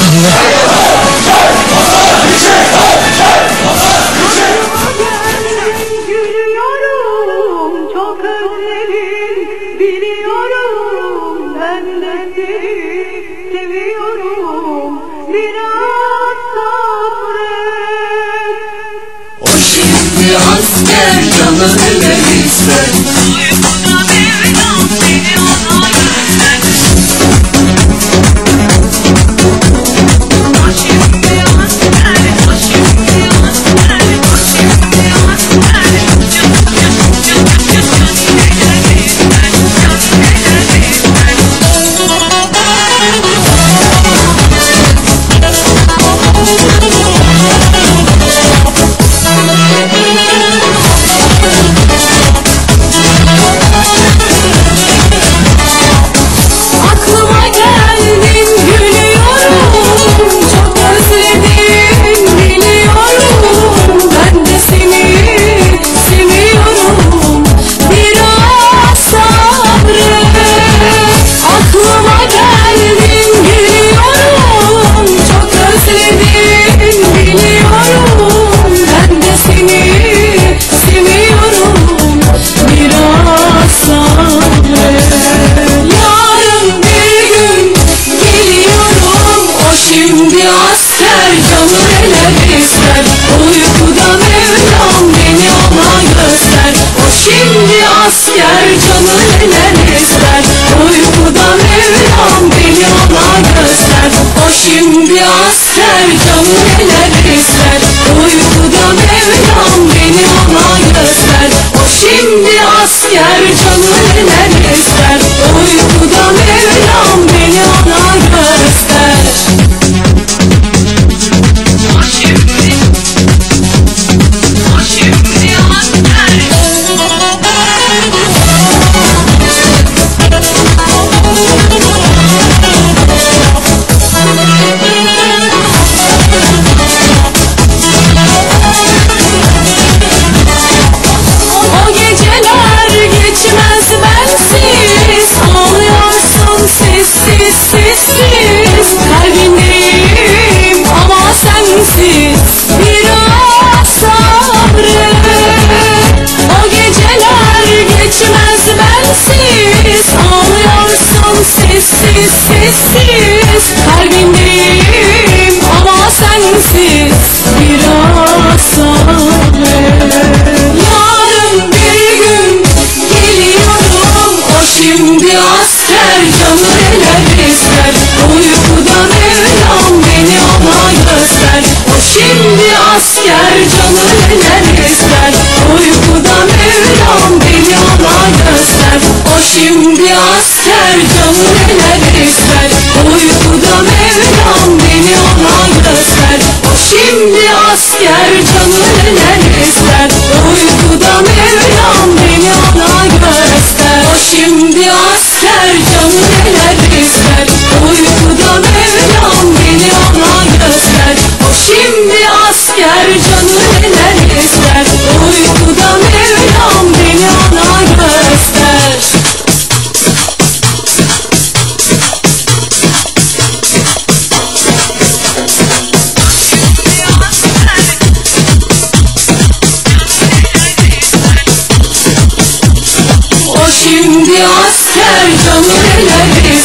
kadına. Gülüyorum çok özledim biliyorum ben de. O şimdi asker canını verirse. O şimdi asker canı neler ister Uykuda Mevlam beni ona göster O şimdi asker canı neler ister Uykuda Mevlam beni ona göster O şimdi asker canı neler ister Uykuda Mevlam beni ona göster O şimdi asker canı neler ister Uykuda Mevlam neler, canlı